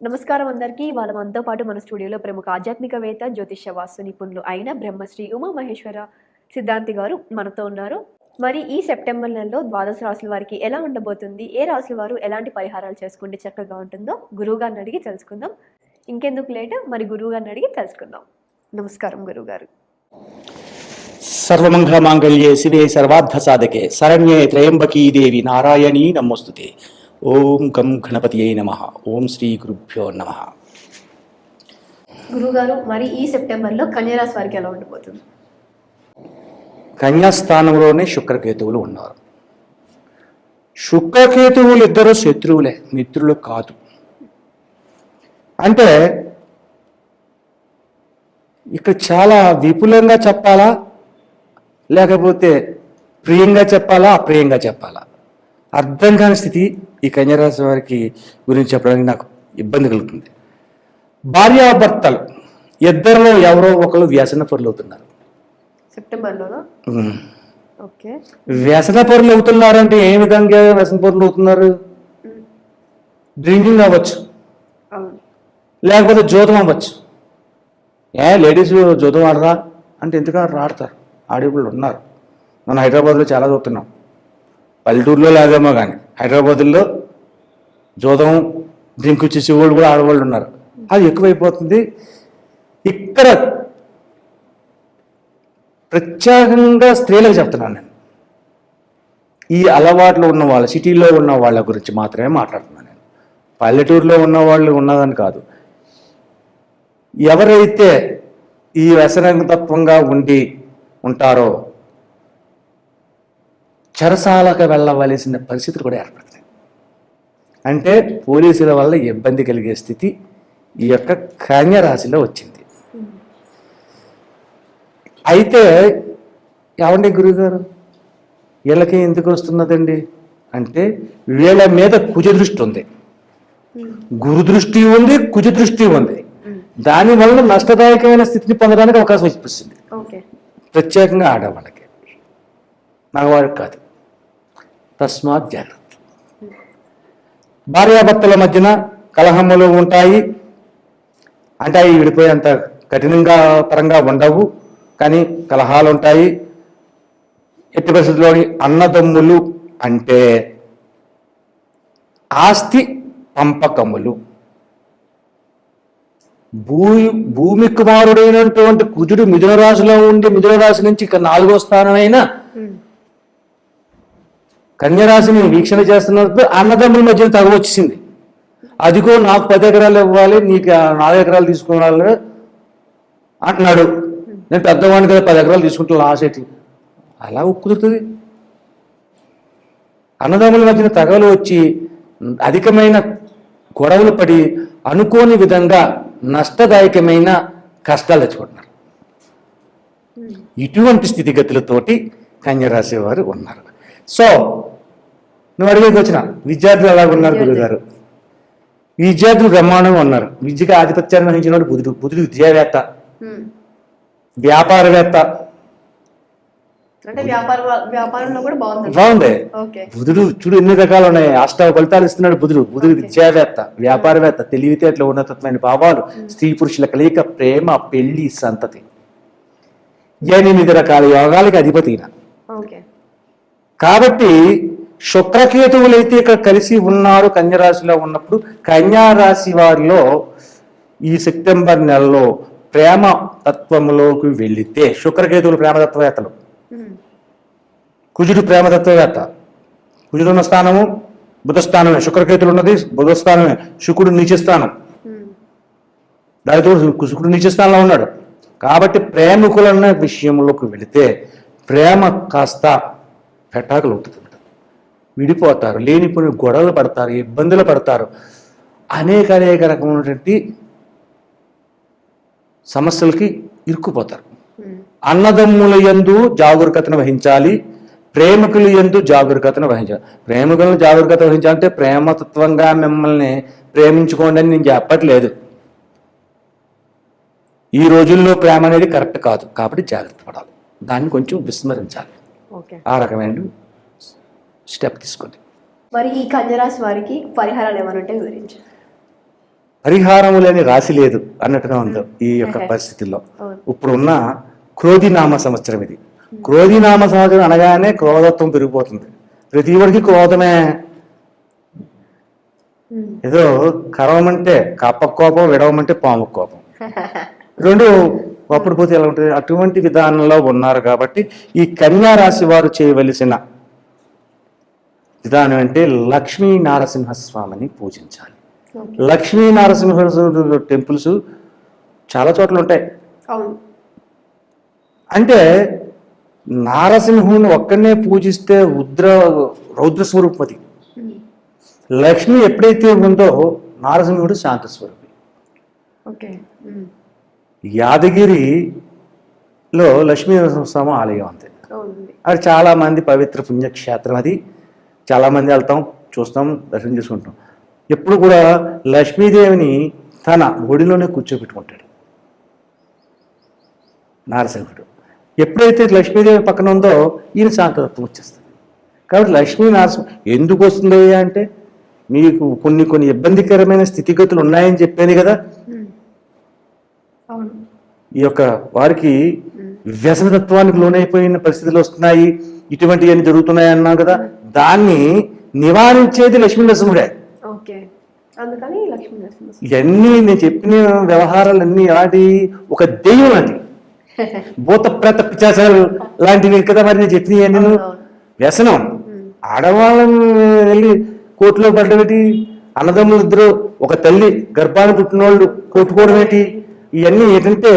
నమస్కారం అందరికీ. వాళ్ళ మనతో పాటు మన స్టూడియోలో ప్రముఖ ఆధ్యాత్మికవేత్త జ్యోతిష వాస్తు నిపుణులు అయిన బ్రహ్మశ్రీ ఉమా మహేశ్వర సిద్ధాంతి గారు మనతో ఉన్నారు. మరి ఈ సెప్టెంబర్ నెలలో ద్వాదశ రాసుల వారికి ఎలా ఉండబోతుంది? ఏ రాసుల వారు ఎలాంటి పరిహారాలు చేసుకుంటే చక్కగా ఉంటుందో గురువు గారిని అడిగి తెలుసుకుందాం. ఇంకెందుకు లేట్? మరి గురువు గారిని అడిగి తెలుసుకుందాం. నమస్కారం గురువు గారు. సర్వమంగళ మాంగళ్యే శివే సర్వార్థ సాధకే. శరణ్యే త్రయంబకీ దేవి నారాయణీ నమోస్తుతే. ఓం గం గణపతియే నమ. ఓం శ్రీ గురుభ్యో నమ. గురువు గారు మరి ఈ సెప్టెంబర్లో కన్యరాశి వారికి ఎలా ఉండబోతుంది కన్యాస్థానంలోనే శుక్రకేతువులు ఉన్నారు. శుక్రకేతువులు ఇద్దరు శత్రువులే మిత్రులు కాదు. అంటే ఇక్కడ చాలా విపులంగా చెప్పాలా? లేకపోతే ప్రియంగా చెప్పాలా అప్రియంగా చెప్పాలా? అర్థం కాని స్థితి ఈ కన్యరాశి వారికి గురించి చెప్పడానికి నాకు ఇబ్బంది కలుగుతుంది. భార్యాభర్తలు ఇద్దరిలో ఎవరో ఒకరు వ్యసన పరులు అవుతున్నారు సెప్టెంబర్లోనా వ్యసన పరులు అవుతున్నారంటే ఏ విధంగా వ్యసన పరులు అవుతున్నారు డ్రింకింగ్ అవ్వచ్చు. లేకపోతే జోతం అవ్వచ్చు. ఏ లేడీస్ జోతం ఆడరా? అంటే ఎందుకు? ఆడతారు. ఆడేవాళ్ళు ఉన్నారు. మన హైదరాబాద్లో చాలా చూస్తున్నాం. పల్లెటూరులో లేదేమో కానీ హైదరాబాద్లో జోదం డ్రింక్ చేసే వాళ్ళు కూడా ఆడవాళ్ళు ఉన్నారు. అది ఎక్కువైపోతుంది. ఇక్కడ ప్రత్యేకంగా స్త్రీలకు చెప్తున్నాను నేను. ఈ అలవాట్లు ఉన్న వాళ్ళ సిటీలో ఉన్న వాళ్ళ గురించి మాత్రమే మాట్లాడుతున్నాను నేను. పల్లెటూరులో ఉన్న వాళ్ళు ఉన్నదని కాదు. ఎవరైతే ఈ వ్యసనతత్వంగా ఉండి ఉంటారో చెరసాలకు వెళ్ళవలసిన పరిస్థితులు కూడా ఏర్పడతాయి. అంటే పోలీసుల వల్ల ఇబ్బంది కలిగే స్థితి ఈ యొక్క కన్య రాశిలో వచ్చింది. అయితే ఏమండి గురుగారు? వీళ్ళకి ఎందుకు వస్తున్నదండి? అంటే వీళ్ళ మీద కుజ దృష్టి ఉంది. గురు దృష్టి ఉంది కుజ దృష్టి ఉంది. దానివల్ల నష్టదాయకమైన స్థితిని పొందడానికి అవకాశం ఓకే. ప్రత్యేకంగా ఆడవాళ్ళకి. మగవాడికి కాదు. తస్మాత్ జాగ్రత్త. భార్యాభర్తల మధ్యన కలహములు ఉంటాయి. అంటే అవి విడిపోయేంత కఠినంగా పరంగా ఉండవు. కానీ కలహాలు ఉంటాయి ఎట్టి పరిస్థితుల్లోని అన్నదమ్ములు అంటే ఆస్తి పంపకములు. భూ భూమి కుమారుడైనటువంటి కుజుడు మిథున రాశిలో ఉండి మిథున రాశి నుంచి ఇక నాలుగో స్థానమైన కన్యరాశిని వీక్షణ చేస్తున్నప్పుడు అన్నదమ్ముల మధ్యన తగు వచ్చేసింది. అదిగో నాకు పది ఎకరాలు ఇవ్వాలి నీకు నాలుగు ఎకరాలు తీసుకోవాలి అంటున్నాడు. నేను పెద్దవాడిని కదా పది ఎకరాలు తీసుకుంటా లాసేటి అలా కుదురుతుంది అన్నదమ్ముల మధ్యన తగలు వచ్చి అధికమైన గొడవలు పడి అనుకోని విధంగా నష్టదాయకమైన కష్టాలు తెచ్చుకుంటున్నారు. ఇటువంటి స్థితిగతులతోటి కన్యరాశి వారు ఉన్నారు. సో నువ్వు అడిగేకి వచ్చిన. విద్యార్థులు ఎలా ఉన్నారు గురుగారు? విద్యార్థులు బ్రహ్మాండంగా ఉన్నారు. విద్యకి ఆధిపత్యాన్ని వహించిన బుధుడు బుధుడు విద్యావేత్త వ్యాపారవేత్త. బాగుంది. బుధుడు చూడు ఎన్ని రకాలు ఉన్నాయి. అష్ట ఫలితాలు ఇస్తున్నాడు బుధుడు. బుధుడు విద్యావేత్త వ్యాపారవేత్త తెలివితేటలు ఉన్నతత్వమైన భావాలు స్త్రీ పురుషుల కలయిక ప్రేమ పెళ్ళి సంతతి. ఎనిమిది రకాల యోగాలకి అధిపతి కాబట్టి శుక్రకేతువులైతే ఇక్కడ కలిసి ఉన్నారు కన్యరాశిలో ఉన్నప్పుడు కన్యారాశి వారిలో ఈ సెప్టెంబర్ నెలలో ప్రేమ తత్వంలోకి వెళితే శుక్రకేతువులు ప్రేమతత్వవేత్తలు. కుజుడు ప్రేమతత్వవేత్త. కుజుడు ఉన్న స్థానము బుధస్థానమే. శుక్రకేతులు ఉన్నది బుధస్థానమే. శుకుడు నీచ స్థానం. దానితో శుకుడు నీచ స్థానంలో ఉన్నాడు. కాబట్టి ప్రేమికులన్న విషయంలోకి వెళితే ప్రేమ కాస్త పెటాకులు అవుతుంది విడిపోతారు లేనిపోయిన గొడవలు పడతారు ఇబ్బందులు పడతారు. అనేక అనేక రకమైనటువంటి సమస్యలకి ఇరుక్కుపోతారు. అన్నదమ్ముల యందు జాగరూకతను వహించాలి ప్రేమికుల యందు జాగరూకతను వహించాలి. ప్రేమికులను జాగరూకత వహించాలంటే ప్రేమతత్వంగా మిమ్మల్ని ప్రేమించుకోండి అని నేను చెప్పట్లేదు. ఈ రోజుల్లో ప్రేమ అనేది కరెక్ట్ కాదు. కాబట్టి జాగ్రత్త పడాలి. దాన్ని కొంచెం విస్మరించాలి. ఆ రకమైన స్టెప్ తీసుకోండి మరి ఈ కన్యరాశి వారికి పరిహారాలు ఏమైనా ఉంటే వివరించండి పరిహారము లేని రాశి లేదు అన్నట్టుగా ఉంది ఈ యొక్క పరిస్థితుల్లో. అవును. ఇప్పుడున్న క్రోధినామ సంవత్సరం ఇది. క్రోధినామ సంవత్సరం అనగానే క్రోధత్వం పెరిగిపోతుంది. ప్రతి ఒడికి క్రోధమే. ఏదో కరవమంటే కప్ప కోపం విడవమంటే పాము కోపం. రెండు అప్పుడు పోతే ఎలా ఉంటుంది? అటువంటి విధానంలో ఉన్నారు కాబట్టి ఈ కన్యా రాశి వారు చేయవలసిన విధానం అంటే లక్ష్మీ నారసింహస్వామిని పూజించాలి. లక్ష్మీ నారసింహ టెంపుల్స్ చాలా చోట్ల ఉంటాయి. అంటే నారసింహుని ఒక్కనే పూజిస్తే రుద్ర రౌద్ర స్వరూపతి ఉమ్. లక్ష్మి ఎప్పుడైతే ఉందో నారసింహుడు శాంత స్వరూపి. యాదగిరిలో లక్ష్మీ నరసింహస్వామి ఆలయం అవునండి. అది చాలా మంది పవిత్ర పుణ్యక్షేత్రం అది. చాలా మంది వెళ్తాం చూస్తాం దర్శనం చేసుకుంటాం. ఎప్పుడు కూడా లక్ష్మీదేవిని తన ఒడిలోనే కూర్చోబెట్టుకుంటాడు. నారసింహుడు. ఎప్పుడైతే లక్ష్మీదేవి పక్కన ఉందో ఈయన శాంతతత్వం వచ్చేస్తుంది. కాబట్టి లక్ష్మీ నారసింహ ఎందుకు వస్తుంది అంటే మీకు కొన్ని కొన్ని ఇబ్బందికరమైన స్థితిగతులు ఉన్నాయని చెప్పాను కదా? ఈ యొక్క వారికి వ్యసనతత్వానికి లోనైపోయిన పరిస్థితులు వస్తున్నాయి. ఇటువంటివన్నీ జరుగుతున్నాయి అన్నాం కదా? దాన్ని నివారించేది లక్ష్మీ నరసింహుడే. ఓకే. అందుకని లక్ష్మీ నరసింహ ఇవన్నీ నేను చెప్పిన వ్యవహారాలన్నీ ఎలాంటి ఒక దెయ్యం అది. భూత ప్రేత పిచాచాలు లాంటివి కదా మరి నేను చెప్పినవి నేను. వ్యసనం. ఆడవాళ్ళని వెళ్ళి కోర్టులో పడ్డబెట్టి అన్నదమ్ములు ఇద్దరు ఒక తల్లి గర్భాన్ని పుట్టిన వాళ్ళు కొట్టుకోవడం ఏంటి? ఇవన్నీ ఏంటంటే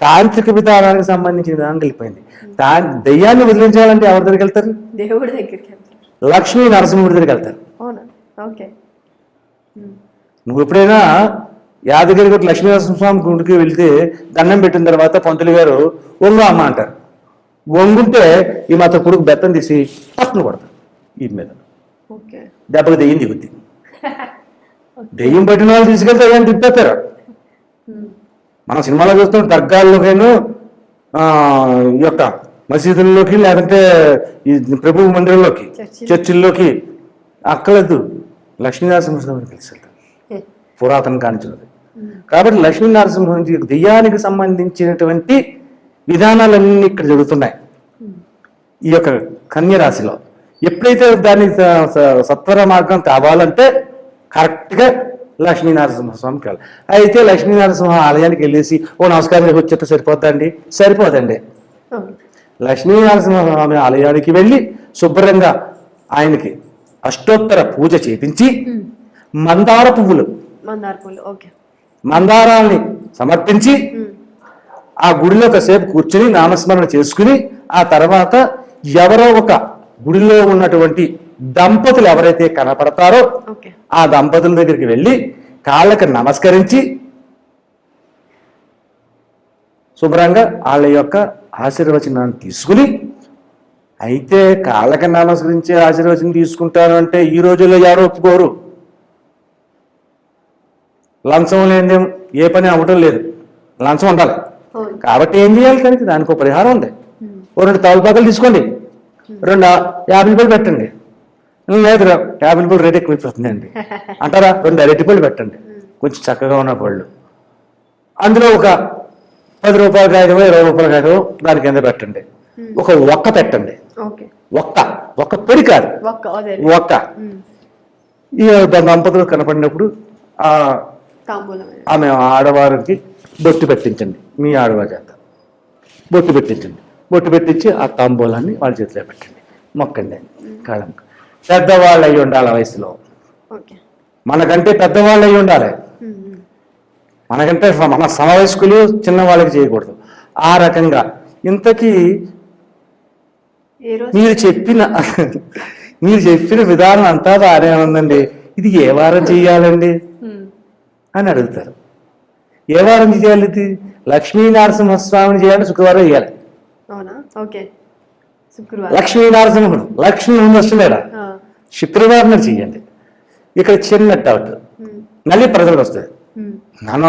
తాంత్రిక విధానానికి సంబంధించిన విధానం వెళ్ళిపోయింది దా దెయ్యాన్ని వదిలించాలంటే ఎవరి దగ్గరికి వెళ్తారు? దేవుడి దగ్గరికి వెళ్తారు. లక్ష్మీ నరసింహుడి దగ్గరికి వెళ్తారు. అవునా? ఓకే. ఉమ్. నువ్వు ఎప్పుడైనా యాదగిరి గుడి లక్ష్మీ నరసింహస్వామి గుడికి వెళ్తే దండం పెట్టిన తర్వాత పంతులు గారు ఒంగు అమ్మ అంటారు. వంగుంటే ఈ మాత్రం కొడుకు బెత్తం తీసి పట్టును కొడతారు ఈ మీద. ఓకే. దెబ్బకి దెయ్యం దిగుద్ది. దెయ్యం పట్టిన వాళ్ళు తీసుకెళ్తే దెయ్యం తిప్పేస్తారు. మన సినిమాలో చూస్తాం దర్గాల్లోకేను ఈ యొక్క మసీదుల్లోకి లేదంటే ఈ ప్రభు మందిరంలోకి చర్చిలు. చర్చిల్లోకి అక్కలేదు లక్ష్మీనరసింహస్వామిని తీసుకెళ్తారు పురాతన కాంచినది. కాబట్టి లక్ష్మీనరసింహ దెయ్యానికి సంబంధించినటువంటి విధానాలన్నీ ఇక్కడ జరుగుతున్నాయి. ఈ యొక్క కన్య రాశిలో ఎప్పుడైతే దాన్ని సత్వర మార్గం కావాలంటే కరెక్ట్గా లక్ష్మీ నరసింహస్వామికి వెళ్ళాలి. అయితే లక్ష్మీ నరసింహ ఆలయానికి వెళ్ళేసి ఓ నమస్కారం చేసి వచ్చేస్తే సరిపోద్దండి సరిపోదండి. లక్ష్మీ నరసింహస్వామి ఆలయానికి వెళ్ళి శుభ్రంగా ఆయనకి అష్టోత్తర పూజ చేపించి మందార పువ్వులు మందారాల్ని సమర్పించి. ఆ గుడిలో కాసేపు కూర్చుని నామస్మరణ చేసుకుని ఆ తర్వాత ఎవరో ఒక గుడిలో ఉన్నటువంటి దంపతులు ఎవరైతే కనపడతారో ఆ దంపతుల దగ్గరికి వెళ్ళి కాళ్ళకి నమస్కరించి శుభ్రంగా వాళ్ళ యొక్క ఆశీర్వచనాన్ని తీసుకుని అయితే కాళ్ళకి నమస్కరించి ఆశీర్వచనం తీసుకుంటారు అంటే ఈ రోజుల్లో ఎవరు ఒప్పుకోరు. లంచం లేని ఏ పని అవ్వటం లేదు. లంచం ఉండాలి. కాబట్టి ఏం చేయాలి కానీ దానికి ఒక పరిహారం ఉంది. ఓ రెండు తవలపాకలు తీసుకోండి. రెండు యాభై రూపాయలు పెట్టండి. లేదు రా, యాభై రూపాయలు రేట్ ఎక్కువైపోతుందండి అంటారా? రెండు అరటి పళ్ళు పెట్టండి. కొంచెం చక్కగా ఉన్న పళ్ళు. అందులో ఒక పది రూపాయల కాగితమో ఇరవై రూపాయల కాగితమో దాని కింద పెట్టండి. ఒక ఒక్క పెట్టండి. ఒక్క ఒక్క పొడి కాదు. ఒక్క. ఈ దంపతులు కనపడినప్పుడు ఆ తాంబూలం ఆమె ఆడవారికి బొట్టు పెట్టించండి. మీ ఆడవారి చేత. బొట్టు పెట్టించండి. బొట్టు పెట్టించి ఆ తాంబూలాన్ని వాళ్ళ చేతిలో పెట్టండి. మొక్కండి. కాళ్ళం పెద్దవాళ్ళు అయి ఉండాలి ఆ వయసులో. ఓకే. మనకంటే పెద్దవాళ్ళు అయి ఉండాలి. మనకంటే మన సమవయస్కులు చిన్న వాళ్ళకి చేయకూడదు. ఆ రకంగా ఇంతకీ మీరు చెప్పిన మీరు చెప్పిన విధానం అంతా బాగానే ఉందండి. ఇది ఏ వారం చేయాలండి. అని అడుగుతారు. ఏ వారం చేయాలి ఇది? లక్ష్మీ నరసింహస్వామిని చేయాలి. శుక్రవారం చేయాలి లక్ష్మీ నరసింహుడు లక్ష్మీ వస్తున్నాడు. శుక్రవారం చేయండి. ఇక్కడ చిన్న డౌట్. మళ్ళీ ప్రజలకు వస్తుంది మన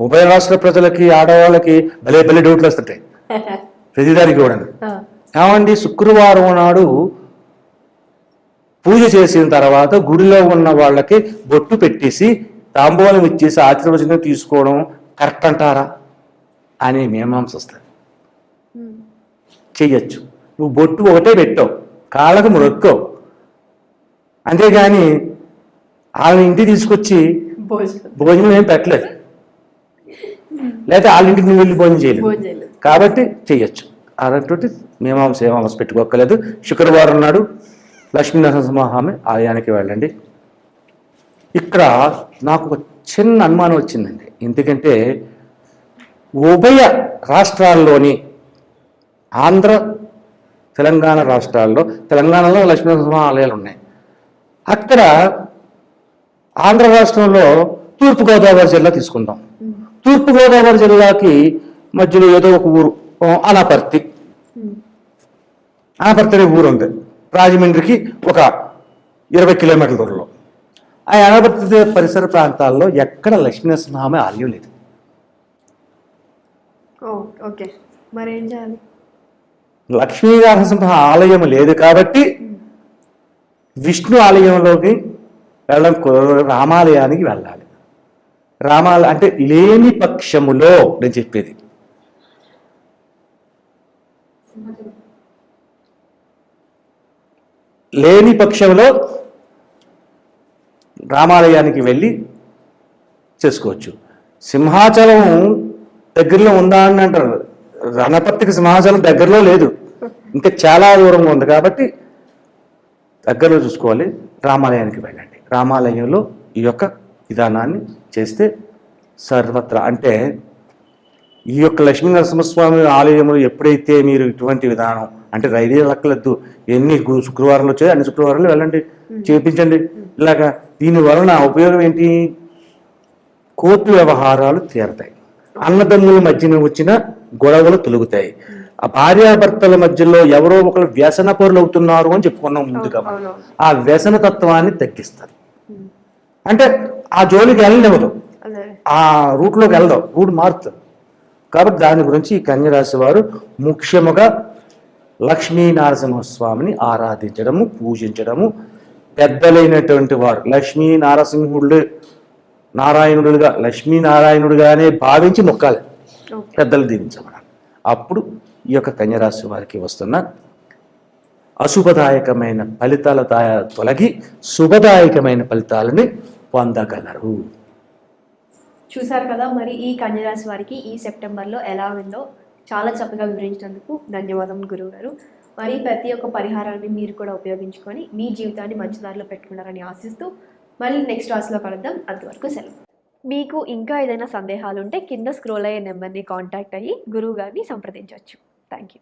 ఉభయ రాష్ట్ర ప్రజలకి ఆడవాళ్ళకి భలే భలే డౌట్లు వస్తుంటాయి. ప్రతిదానికి కూడా. ఏమండి శుక్రవారం నాడు పూజ చేసిన తర్వాత గుడిలో ఉన్న వాళ్ళకి బొట్టు పెట్టేసి తాంబూలం ఇచ్చేసి ఆశీర్వచనం తీసుకోవడం కరెక్ట్ అంటారా? అనే మీమాంస వస్తుంది ఉమ్. చెయ్యొచ్చు. నువ్వు బొట్టు ఒకటే పెట్టావు. కాళ్ళకు మొక్కవు అంతేగాని వాళ్ళ ఇంటికి తీసుకొచ్చి భోజనం. ఏం పెట్టలేదు. లేదా వాళ్ళ ఇంటికి నువ్వు వెళ్ళి భోజనం చేయలేదు. కాబట్టి చెయ్యొచ్చు అలాంటి మీమాంస ఏమాంస పెట్టుకోక్కర్లేదు. శుక్రవారం నాడు లక్ష్మీనరసింహస్వామి ఆలయానికి వెళ్ళండి. ఇక్కడ నాకు ఒక చిన్న అనుమానం వచ్చిందండి. ఎందుకంటే ఉభయ రాష్ట్రాల్లోని ఆంధ్ర తెలంగాణ రాష్ట్రాల్లో తెలంగాణలో లక్ష్మీనరసింహ ఆలయాలు ఉన్నాయి. అక్కడ ఆంధ్ర రాష్ట్రంలో తూర్పుగోదావరి జిల్లా తీసుకుందాం. తూర్పుగోదావరి జిల్లాకి మధ్యలో ఏదో ఒక ఊరు అనపర్తి. అనపర్తి అనే ఊరు ఉంది. రాజమండ్రికి ఒక ఇరవై కిలోమీటర్ల దూరంలో. ఆ అనపర్తి పరిసర ప్రాంతాల్లో ఎక్కడ లక్ష్మీనరసింహస్వామి ఆలయం లేదు. ఓకే. మరి చేయాలి? లక్ష్మీనరసింహ ఆలయం లేదు కాబట్టి విష్ణు ఆలయంలోకి వెళ్ళడం కుదరదు, రామాలయానికి వెళ్ళాలి. రామాల అంటే లేని పక్షములో నేను చెప్పేది. లేని పక్షంలో రామాలయానికి వెళ్ళి చేసుకోవచ్చు. సింహాచలం దగ్గరలో ఉందా అని అంటారు. రణపత్తికి సింహాచలం దగ్గరలో లేదు. ఇంకా చాలా దూరంగా ఉంది కాబట్టి దగ్గరలో చూసుకోవాలి రామాలయానికి వెళ్ళండి. రామాలయంలో ఈ యొక్క విధానాన్ని చేస్తే సర్వత్రా అంటే ఈ యొక్క లక్ష్మీ నరసింహస్వామి ఆలయంలో ఎప్పుడైతే మీరు ఇటువంటి విధానం అంటే రైదే లెక్కలద్దు ఎన్ని శుక్రవారాలు వచ్చాయో అన్ని శుక్రవారాలు వెళ్ళండి చేపించండి. ఇలాగా దీని వలన ఉపయోగం ఏంటి? కోర్టు వ్యవహారాలు తీరతాయి. అన్నదమ్ముల మధ్యన వచ్చిన గొడవలు తొలుగుతాయి. ఆ భార్యాభర్తల మధ్యలో ఎవరో ఒకరు వ్యసన పరులు అవుతున్నారు అని చెప్పుకున్నాం ముందుగా. ఆ వ్యసన తత్వాన్ని తగ్గిస్తారు. అంటే ఆ జోలికి వెళ్ళనివ్వదు. ఆ రూట్లోకి వెళ్దాం రూట్ మారుతుంది. కాబట్టి దాని గురించి ఈ కన్యరాశి వారు ముఖ్యముగా లక్ష్మీ నరసింహస్వామిని ఆరాధించడము పూజించడము పెద్దలైనటువంటి వారు లక్ష్మీ నారసింహుడు నారాయణుడుగా లక్ష్మీ నారాయణుడుగానే భావించి మొక్కాలి. పెద్దలు దీవించమని అప్పుడు ఈ యొక్క కన్యరాశి వారికి వస్తున్న అశుభదాయకమైన ఫలితాల తొలగి శుభదాయకమైన ఫలితాలని పొందగలరు. చూసారు కదా మరి ఈ కన్యరాశి వారికి ఈ సెప్టెంబర్లో ఎలా ఉందో చాలా చక్కగా వివరించినందుకు ధన్యవాదం గురువు గారు మరి ప్రతి ఒక్క పరిహారాన్ని మీరు కూడా ఉపయోగించుకొని మీ జీవితాన్ని మంచి దారిలో పెట్టుకున్నారని ఆశిస్తూ మళ్ళీ నెక్స్ట్ రాశిలో కలుద్దాం. అంతవరకు సెలవు. మీకు ఇంకా ఏదైనా సందేహాలు ఉంటే కింద స్క్రోల్ అయ్యే నెంబర్ని కాంటాక్ట్ అయ్యి గురువు గారిని సంప్రదించవచ్చు. Thank you